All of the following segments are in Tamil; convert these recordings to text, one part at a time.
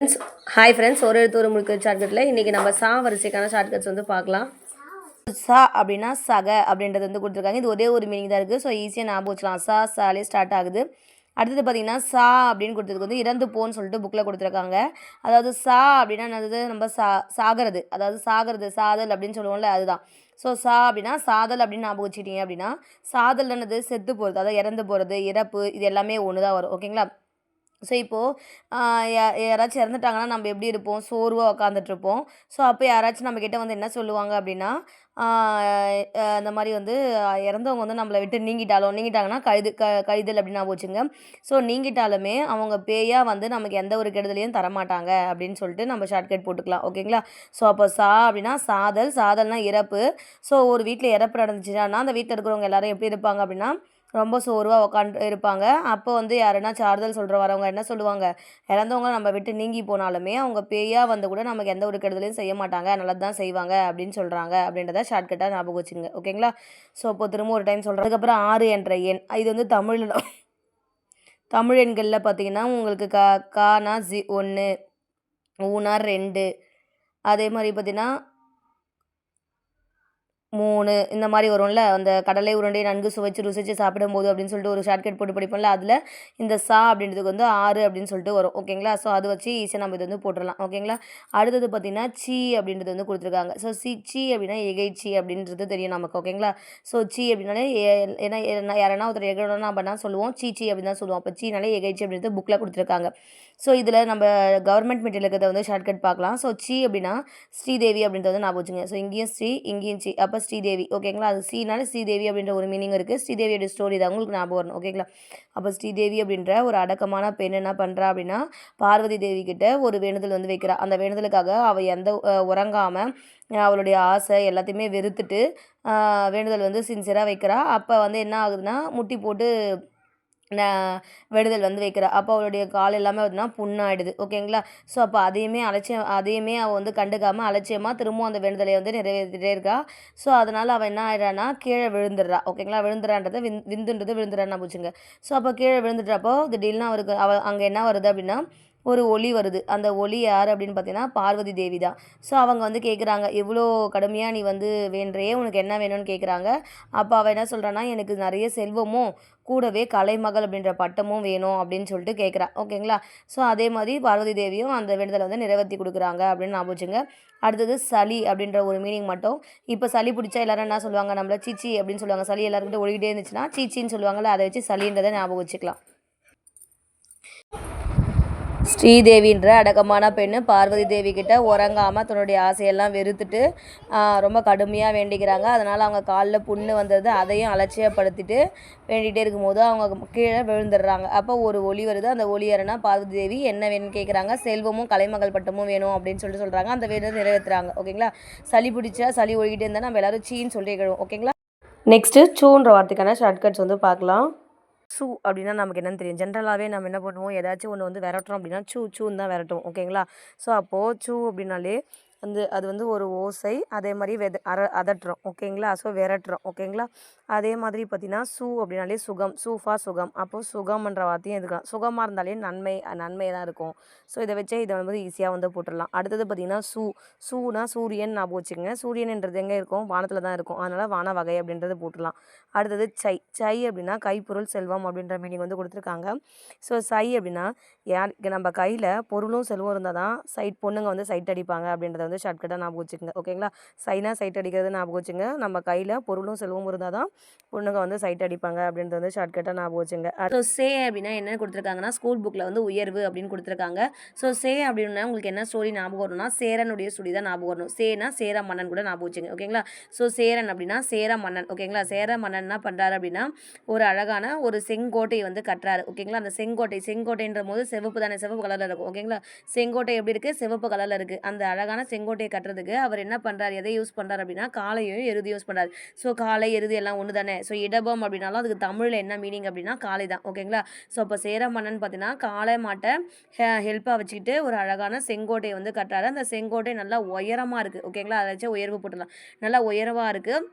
ஃப்ரெண்ட்ஸ் ஹாய் ஃப்ரெண்ட்ஸ் ஒரு எழுத்து ஒரு முழுக்க ஷார்ட்கட்டில் இன்றைக்கி நம்ம சா வரிசைக்கான ஷார்ட்கட்ஸ் வந்து பார்க்கலாம். சா அப்படின்னா சக அப்படின்றது வந்து கொடுத்துருக்காங்க. இது ஒரே ஒரு மீனிங் தான் இருக்குது ஸோ ஈஸியாக ஞாபகம் வச்சுக்கலாம். சா சாலே ஸ்டார்ட் ஆகுது. அடுத்தது பார்த்தீங்கன்னா சா அப்படின்னு கொடுத்ததுக்கு வந்து இறந்து போன்னு சொல்லிட்டு புக்கில் கொடுத்துருக்காங்க. அதாவது சா அப்படின்னா என்னது? நம்ம சா சாகிறது. அதாவது சாகிறது சாதல் அப்படின்னு சொல்லுவோம்ல அதுதான். ஸோ சா அப்படின்னா சாதல் அப்படின்னு ஞாபகம் வச்சுக்கிட்டீங்க அப்படின்னா சாதல் என்னது செத்து போகிறது அதாவது இறந்து போகிறது இறப்பு இது எல்லாமே ஒன்று தான் வரும் ஓகேங்களா ஸோ இப்போது யாராச்சும் இறந்துட்டாங்கன்னா நம்ம எப்படி இருப்போம்? சோர்வாக உக்காந்துட்ருப்போம் ஸோ அப்போ யாராச்சும் நம்மக்கிட்ட வந்து என்ன சொல்லுவாங்க அப்படின்னா இந்த மாதிரி வந்து இறந்தவங்க வந்து நம்மளை விட்டு நீங்கிட்டாலும் நீங்கிட்டாங்கன்னா கழுது க கழிதல் அப்படின்னா போச்சுங்க. ஸோ நீங்கிட்டாலுமே அவங்க பேயாக வந்து நமக்கு எந்த ஒரு கெடுதலையும் தரமாட்டாங்க அப்படின்னு சொல்லிட்டு நம்ம ஷார்ட்கட் போட்டுக்கலாம். ஓகேங்களா? ஸோ அப்போ சா அப்படின்னா சாதல் சாதல்னால் இறப்பு. ஸோ ஒரு வீட்டில் இறப்பு நடந்துச்சுன்னா அந்த வீட்டில் இருக்கிறவங்க எல்லாரும் எப்படி இருப்பாங்க அப்படின்னா ரொம்ப சோர்வாக உக்காண்டு இருப்பாங்க. அப்போ வந்து யாருன்னா சார்தல் சொல்கிற வரவங்க என்ன சொல்லுவாங்க? இறந்தவங்க நம்ம விட்டு நீங்கி போனாலுமே அவங்க பேயாக வந்து கூட நமக்கு எந்த ஒரு கெடுதலையும் செய்ய மாட்டாங்க. நல்லது தான் செய்வாங்க அப்படின்னு சொல்கிறாங்க அப்படின்றத ஷார்ட்கட்டாக ஞாபகம் வச்சுங்க. ஓகேங்களா ஸோ இப்போ திரும்ப ஒரு டைம் சொல்கிறேன் அதுக்கப்புறம் ஆறு என்ற எண். இது வந்து தமிழில் தமிழ் எண்களில் பார்த்தீங்கன்னா உங்களுக்கு க கானா ஜி ஒன்று ஊனா ரெண்டு. அதே மாதிரி பார்த்தீங்கன்னா மூணு இந்த மாதிரி வரும்ல? அந்த கடலை உருண்டை நன்கு சுவைச்சு ருசிச்சு சாப்பிடும்போது அப்படின்னு சொல்லிட்டு ஒரு ஷார்ட்கட் போட்டு படிப்போம்ல அதில் இந்த சா அப்படின்றதுக்கு வந்து ஆறு அப்படின்னு சொல்லிட்டு வரும். ஓகேங்களா ஸோ அது வச்சு ஈஸியாக நம்ம இது வந்து போட்டுடலாம். ஓகேங்களா அடுத்தது பார்த்திங்கன்னா சி அப்படின்றது வந்து கொடுத்துருக்காங்க. ஸோ சி சி அப்படின்னா எகைச்சி அப்படின்றது தெரியும் நமக்கு. ஓகேங்களா ஸோ சி அப்படின்னாலே ஏன்னா யாரனா ஒருத்தர் எகனா பண்ணால் சொல்லுவோம்? சீச்சி அப்படின்னு தான் சொல்லுவோம். அப்போ சீனாலே எகைச்சி அப்படின்றது புக்கில் கொடுத்துருக்காங்க. ஸோ இதில் நம்ம கவர்மெண்ட் மெட்டீரியல் இருக்கிறத வந்து ஷார்ட்கட் பார்க்கலாம். ஸோ சி அப்படின்னா ஸ்ரீதேவி அப்படின்றது வந்து நான் வச்சுங்க ஸோ இங்கேயும் ஸ்ரீ இங்கேயும் சி அப்போ ஸ்ரீதேவி. ஓகேங்களா அது சீனால ஸ்ரீதேவி அப்படின்ற ஒரு மீனிங் இருக்குது ஸ்ரீதேவியோட ஸ்டோரி தான் உங்களுக்கு ஞாபகம் வரணும். ஓகேங்களா அப்போ ஸ்ரீதேவி அப்படின்ற ஒரு அடக்கமான பெண் என்ன பண்ணுறா அப்படின்னா பார்வதி தேவி கிட்ட ஒரு வேண்டுதல் வந்து வைக்கிறா. அந்த வேண்டுதலுக்காக அவள் எந்த உறங்காமல் அவளுடைய ஆசை எல்லாத்தையுமே வெறுத்துட்டு வேண்டுதல் வந்து சின்சியராக வைக்கிறா. அப்போ வந்து என்ன ஆகுதுன்னா முட்டி போட்டு விடுதல் வந்து வைக்கிறா. அப்போ அவளுடைய கால் எல்லாமே பார்த்தீங்கன்னா புண்ணாயிடுது. ஓகேங்களா? ஸோ அப்போ அதையுமே அலட்சியம் அதையுமே அவள் வந்து கண்டுக்காமல் அலட்சியமாக திரும்பவும் அந்த வேண்டுதலை வந்து நிறைவேற்றிட்டே இருக்கா. ஸோ அதனால் அவள் என்ன ஆயிடுறான்னா கீழே விழுந்துடுறா. ஓகேங்களா? விழுந்துறான்றது விந் விந்துன்றது விழுந்துறான்னு போச்சுங்க. ஸோ அப்போ கீழே விழுந்துட்டப்போ திடீர்னு அவருக்கு அவள் அங்கே என்ன வருது அப்படின்னா ஒரு ஒளி வருது. அந்த ஒளி யார் அப்படின்னு பார்த்தீங்கன்னா பார்வதி தேவி தான். ஸோ அவங்க வந்து கேட்குறாங்க இவ்வளோ கடுமையாக நீ வந்து வேண்டையே உனக்கு என்ன வேணும்னு கேட்குறாங்க அப்போ அவள் என்ன சொல்கிறான்னா எனக்கு நிறைய செல்வமும் கூடவே கலைமகள் அப்படின்ற பட்டமும் வேணும் அப்படின்னு சொல்லிட்டு கேட்குறா ஓகேங்களா ஸோ அதே மாதிரி பார்வதி தேவியும் அந்த வேண்டுதலை வந்து நிறைவேற்றி கொடுக்குறாங்க அப்படின்னு ஞாபகம் போச்சுங்க அடுத்தது சளி அப்படின்ற ஒரு மீனிங் மட்டும். இப்போ சளி பிடிச்சா எல்லாரும் என்ன சொல்லுவாங்க? நம்மள சீச்சி அப்படின்னு சொல்லுவாங்க. சளி எல்லாருக்கிட்ட ஒழிக்கிட்டே இருந்துச்சுன்னா சீச்சின்னு சொல்லுவாங்கல்ல அதை வச்சு சளின்றதை ஞாபகம் வச்சுக்கலாம். ஸ்ரீதேவின்ற அடக்கமான பெண்ணு. பார்வதி தேவி கிட்ட உறங்காமல் தன்னுடைய ஆசையெல்லாம் வெறுத்துட்டு ரொம்ப கடுமையாக வேண்டிக்கிறாங்க. அதனால் அவங்க காலில் புண்ணு வந்தது அதையும் அலட்சியப்படுத்திட்டு வேண்டிகிட்டே இருக்கும்போது அவங்க கீழே விழுந்துடுறாங்க. அப்போ ஒரு ஒளி வருது. அந்த ஒளி யாருன்னா பார்வதி தேவி என்ன வேணும்னு கேட்குறாங்க செல்வமும் கலைமகள் பட்டமும் வேணும் அப்படின்னு சொல்லிட்டு சொல்கிறாங்க அந்த வேணும் நிறைவேற்றுறாங்க ஓகேங்களா? சளி பிடிச்சா சளி ஒழிக்கிட்டே இருந்தால் நம்ம எல்லாரும் சீன்னு சொல்லி ஓகேங்களா? நெக்ஸ்ட்டு சூன்ற வார்த்தைக்கான ஷார்ட்கட்ஸ் வந்து பார்க்கலாம். சூ அப்படின்னா நமக்கு என்னன்னு தெரியும். ஜென்ரலாகவே நம்ம என்ன பண்ணுவோம்? ஏதாச்சும் ஒன்று வந்து விரட்டுறோம் அப்படின்னா சூ சூன்னு தான் விரட்டுவோம். ஓகேங்களா? ஸோ அப்போது சூ அப்படின்னாலே வந்து அது வந்து ஒரு ஓசை அதே மாதிரி வெத அர அதட்டுறோம். ஓகேங்களா? ஸோ விரட்டுறோம். ஓகேங்களா? அதே மாதிரி பார்த்தீங்கன்னா சூ அப்படின்னாலே சுகம். சூஃபா சுகம். அப்போது சுகம்ன்ற வார்த்தையும் எதுக்கலாம் சுகமாக இருந்தாலே நன்மை நன்மை தான் இருக்கும். ஸோ இதை வச்சே இதை வந்து ஈஸியாக வந்து போட்டுடலாம். அடுத்தது பார்த்தீங்கன்னா சூ. சூனா சூரியன் ஞாபகம் போச்சுங்க சூரியன்ன்றது எங்கே இருக்கும்? வானத்தில் தான் இருக்கும். அதனால் வான வகை அப்படின்றது போட்டுடலாம். அடுத்தது சை. சை அப்படின்னா கைப்பொருள் செல்வம் அப்படின்ற மீனிங் வந்து கொடுத்துருக்காங்க. ஸோ சை அப்படின்னா யார் நம்ம கையில் பொருளும் செல்வம் இருந்தால் தான் சைட் பொண்ணுங்க வந்து சைட் அடிப்பாங்க அப்படின்றத வந்து ஷார்ட்கட்டாக ஞாபகம் வச்சுக்கோங்க. ஓகேங்களா சைனா சைட் அடிக்கிறது ஞாபகம் வச்சுங்க நம்ம கையில் பொருளும் செல்வம் இருந்தால் தான் பொண்ணுங்க வந்து சைட் அடிப்பாங்க அப்படின்றது வந்து ஷார்ட்கட்டாக ஞாபகம் வச்சுங்க ஸோ சே அப்படின்னா என்ன கொடுத்துருக்காங்கன்னா ஸ்கூல் புக்கில் வந்து உயர்வு அப்படின்னு கொடுத்துருக்காங்க. ஸோ சே அப்படின்னா உங்களுக்கு என்ன ஸ்டோரி ஞாபகம் வரும்னா சேரனுடைய ஸ்டோரி தான் ஞாபகம் வரணும். சேனா சேர மன்னன் கூட ஞாபகம் வச்சுங்க ஓகேங்களா ஸோ சேரன் அப்படின்னா சேர மன்னன் ஓகேங்களா சேர மன்னன் என்ன பண்ணுறாரு அப்படின்னா ஒரு அழகான ஒரு செங்கோட்டை வந்து கட்டுறாரு. ஓகேங்களா அந்த செங்கோட்டை செங்கோட்டைன்ற போது செவப்பு தானே? சிவப்பு கலரில் இருக்கும். ஓகேங்களா செங்கோட்டை எப்படி இருக்குது சிவப்பு கலரில் இருக்குது அந்த அழகான செங்கோட்டையை கட்டுறதுக்கு அவர் என்ன பண்ணுறார் எதை யூஸ் பண்ணுறாரு அப்படின்னா காலையும் எருது யூஸ் பண்ணுறாரு ஸோ காலை எருது எல்லாம் ஒன்று தானே ஸோ இடபம் அப்படின்னாலும் அதுக்கு தமிழில் என்ன மீனிங் அப்படின்னா காளை தான். ஓகேங்களா ஸோ அப்போ சேர மன்னன் பார்த்தீங்கன்னா காளை மாட்டை ஹெல்ப்பாக வச்சுக்கிட்டு ஒரு அழகான செங்கோட்டையை வந்து கட்டுறாரு. அந்த செங்கோட்டை நல்லா உயரமாக இருக்குது ஓகேங்களா அதை வச்சு உயர்வு போட்டுடலாம். நல்லா உயரவாக இருக்குது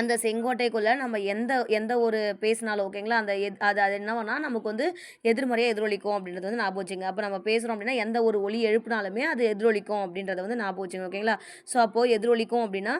அந்த செங்கோட்டைக்குள்ளே நம்ம எந்த எந்த ஒரு பேசினாலும் ஓகேங்களா அந்த எத் அது அது என்னன்னா நமக்கு வந்து எதிர்மறையாக எதிரொலிக்கும் அப்படின்றது வந்து ஞாபகம் வச்சுங்க. அப்போ நம்ம பேசுகிறோம் அப்படின்னா எந்த ஒரு ஒலி எழுப்புனாலுமே அது எதிரொலிக்கும் அப்படின்றத வந்து ஞாபகம் வச்சுங்க ஓகேங்களா ஸோ அப்போது எதிரொலிக்கும் அப்படின்னா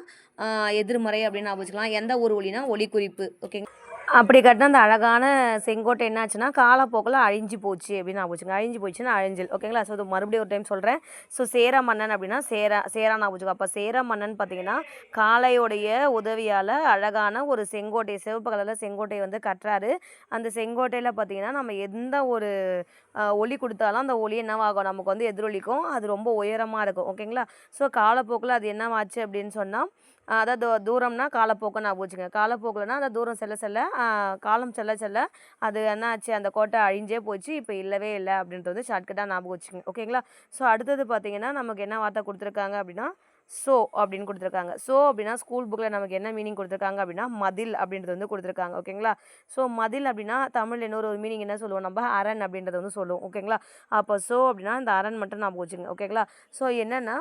எதிர்மறை அப்படின்னு ஞாபகம் வச்சுக்கலாம். எந்த ஒரு ஒலினா ஒலி குறிப்பு ஓகேங்களா அப்படி கட்டின அந்த அழகான செங்கோட்டை என்னாச்சுன்னா காலப்போக்கில் அழிஞ்சு போச்சு அப்படின்னு நான் போச்சுங்க அழிஞ்சு போச்சுன்னா அழிஞ்சல். ஓகேங்களா? ஸோ இது மறுபடியும் ஒரு டைம் சொல்கிறேன் ஸோ சேர மன்னன் அப்படின்னா சேரா சேரா நான் வச்சுக்கோ அப்போ சேர மன்னன் பார்த்தீங்கன்னா காளையோடைய உதவியால் அழகான ஒரு செங்கோட்டை சிவப்பு கலரில் செங்கோட்டை வந்து கட்டுறாரு. அந்த செங்கோட்டையில் பார்த்தீங்கன்னா நம்ம எந்த ஒரு ஒளி கொடுத்தாலும் அந்த ஒளி என்னவாகும்? நமக்கு வந்து எதிரொலிக்கும். அது ரொம்ப உயரமாக இருக்கும். ஓகேங்களா? ஸோ காலப்போக்கில் அது என்னவாச்சு அப்படின்னு சொன்னால் அதாவது தூரம்னா காலப்போக்கு நான் வச்சுங்க காலப்போக்கில்னா அந்த தூரம் செல்ல செல்ல காலம் செல்ல செல்ல அது என்ன ஆச்சு அந்த கோட்டை அழிஞ்சே போச்சு இப்போ இல்லவே இல்லை அப்படின்றது வந்து ஷார்ட்கட்டாக ஞாபகம் வச்சுங்க ஓகேங்களா? ஸோ அடுத்தது பார்த்தீங்கன்னா நமக்கு என்ன வார்த்தை கொடுத்துருக்காங்க அப்படின்னா ஸோ அப்படின்னு கொடுத்துருக்காங்க. ஸோ அப்படின்னா ஸ்கூல் புக்கில் நமக்கு என்ன மீனிங் கொடுத்துருக்காங்க அப்படின்னா மதில் அப்படின்றது வந்து கொடுத்துருக்காங்க. ஓகேங்களா? ஸோ மதில் அப்படின்னா தமிழில் இன்னொரு ஒரு மீனிங் என்ன சொல்லுவோம்? நம்ம அரண் அப்படின்றத வந்து சொல்லுவோம். ஓகேங்களா? அப்போ ஸோ அப்படின்னா இந்த அரண் மட்டும் ஞாபகம் வச்சுங்க ஓகேங்களா? ஸோ என்னென்னா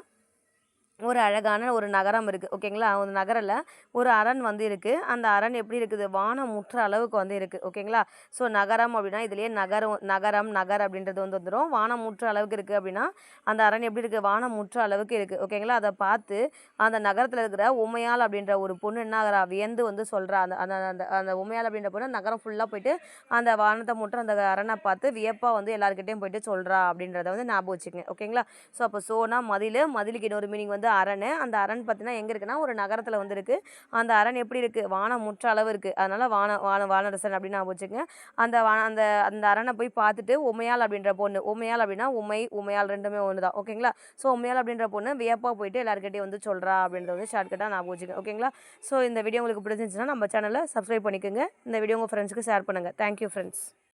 ஒரு அழகான ஒரு நகரம் இருக்குது ஓகேங்களா? ஒரு நகரில் ஒரு அரண் வந்து இருக்குது அந்த அரண் எப்படி இருக்குது? வானம் முற்ற அளவுக்கு வந்து இருக்குது ஓகேங்களா? ஸோ நகரம் அப்படின்னா இதுலேயே நகரம் நகரம் நகர் அப்படின்றது வந்து வந்துடும் வானம் முற்ற அளவுக்கு இருக்குது அப்படின்னா அந்த அரண் எப்படி இருக்குது வானம் முற்ற அளவுக்கு இருக்குது ஓகேங்களா? அதை பார்த்து அந்த நகரத்தில் இருக்கிற உமையால் அப்படின்ற ஒரு பொண்ணு என்ன ஆகிறா? வியந்து வந்து சொல்கிறா அந்த அந்த அந்த அந்த உமையால் அப்படின்ற பொண்ணு நகரம் ஃபுல்லாக போயிட்டு அந்த வானத்தை முற்ற அந்த அரணை பார்த்து வியப்பாக வந்து எல்லாருக்கிட்டையும் போயிட்டு சொல்கிறா அப்படின்றத வந்து ஞாபகம் வச்சுக்கங்க. ஓகேங்களா? ஸோ அப்போ சோனா மதில் மதிலுக்கு இன்னொரு மீனிங் வந்து அரண் அந்த அரண் பார்த்தினா எங்கே இருக்குன்னா ஒரு நகரத்தில் வந்து இருக்குது அந்த அரண் எப்படி இருக்குது வானம் முற்ற அளவு இருக்குது அதனால் வான வான வானரசன் அப்படின்னு ஞாபகம் வச்சுக்கங்க. அந்த வா அந்த அந்த அரணை போய் பார்த்துட்டு உமையால் அப்படின்ற பொண்ணு. உமையால் அப்படின்னா உமை உமையால் ரெண்டுமே ஒன்று தான் ஓகேங்களா? ஸோ உமையால் அப்படின்ற பொண்ணு வியப்பாக போயிட்டு எல்லாருக்கிட்டையும் வந்து சொல்கிறா அப்படின்றத வந்து ஷார்ட்கட்டாக நான் வச்சுக்கங்க. ஓகேங்களா? ஸோ இந்த வீடியோ உங்களுக்கு பிடிச்சிருந்துச்சுன்னா நம்ம சேனலை சப்ஸ்கிரைப் பண்ணிக்கோங்க. இந்த வீடியோ உங்கள் ஃப்ரெண்ட்ஸுக்கு ஷேர் பண்ணுங்கள் தேங்க்யூ ஃப்ரெண்ட்ஸ்